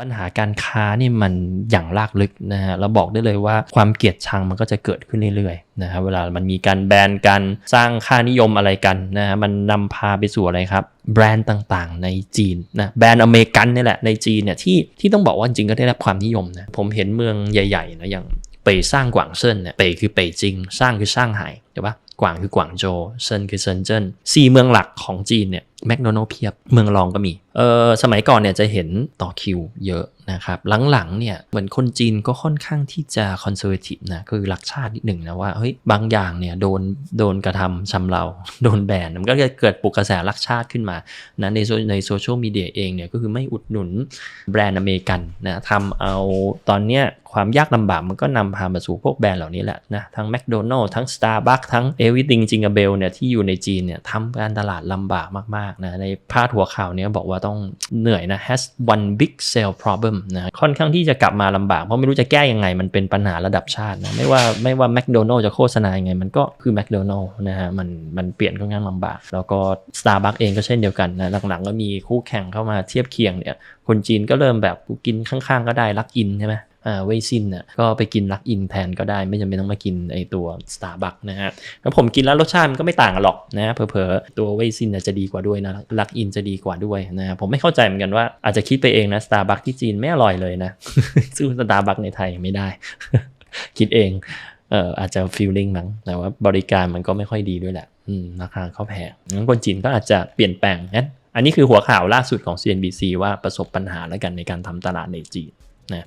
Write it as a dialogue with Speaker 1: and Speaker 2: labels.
Speaker 1: ปัญหาการค้านี่มันอย่างลากลึกนะฮะเราบอกได้เลยว่าความเกลียดชังมันก็จะเกิดขึ้นเรื่อยๆนะฮะเวลามันมีการแบนกันสร้างค่านิยมอะไรกันนะฮะมันนำพาไปสู่อะไรครับ แบรนด์ต่างๆ ในจีนนะแบรนด์อเมริกันนี่แหละในจีนเนี่ยที่ที่ต้องบอกว่าจริงๆก็ได้รับความนิยมนะผมเห็นเมืองใหญ่ๆนะอย่างเป่ยสร้างกวางเซินเนี่ยเป่ยคือเป่ยจิง สร้างคือสร้างไห่ใช่ปะกวางคือกวางโจวเซินคือเซินเจิ้นสี่เมืองหลักของจีนเนี่ย แมคโดนัลล์เพียบเมืองรองก็มีเออสมัยก่อนเนี่ยจะเห็นต่อคิวเยอะนะครับหลังๆเนี่ยเหมือนคนจีนก็ค่อนข้างที่จะคอนเซอร์เวทีฟนะคือรักชาตินิดหนึ่งนะว่าเฮ้ยบางอย่างเนี่ยโดนโดนกระทำชำเราโดนแบนมันก็จะเกิดปลุกกระแสรักชาติขึ้นมานะในโซในโซเชียลมีเดียเองเนี่ยก็คือไม่อุดหนุนแบรนด์อเมริกันนะทำเอาตอนเนี้ยความยากลำบากมันก็นำพามาสู่พวกแบรนด์เหล่านี้แหละนะทั้งแมคโดนัลล์ทั้ง Starbucks ทั้ง Everything j i n g a b e l เนี่ยที่อยู่ในจีนเนี่ยทำการตลาดลำบากมากๆนะในพาดหัวข่าวเนี้ยบอกว่าต้องเหนื่อยนะ has one big sale problem นะค่อนข้างที่จะกลับมาลำบาก เพราะไม่รู้จะแก้ยังไงมันเป็นปัญหาระดับชาตินะไม่ว่าไม่ว่าแมคโดนัลล์จะโฆษณายังไง มันก็คือแมคโดนัลล์นะฮะมันมันเปลี่ยนค่อนข้างลำบาก แล้วก็ Starbucks เองก็เช่นเดียวกันนะหลังๆก็มีคู่แข่งเข้ามาเทียบเคียงเนี่ยคนจีนก็เริ่มแบบกูกินข้างๆก็ได้ลักอินใช่ไหม อ่าเว่ยซินน่ะก็ไปกินลักอินแทนก็ได้ไม่จำเป็นต้องมากินไอตัว Starbucks นะฮะแล้วผมกินแล้วรสชาติมันก็ไม่ต่างกันหรอกนะเผลอๆตัวเว่ยซินน่ะจะดีกว่าด้วยนะลักอินจะดีกว่าด้วยนะผมไม่เข้าใจเหมือนกันว่าอาจจะคิดไปเองนะ Starbucks ที่จีนไม่อร่อยเลยนะสู้ Starbucks ในไทยไม่ได้ คิดเองเอ่ออาจจะฟีลลิ่งมั้งแต่ว่าบริการมันก็ไม่ค่อยดีด้วยแหละอืมราคาเขาแพงงั้นคนจีนก็อาจจะเปลี่ยนแปลงงั้นอันนี้คือหัวข่าวล่าสุดของ CNBC ว่าประสบปัญหาแล้วกันในการทำตลาดในจีนนะ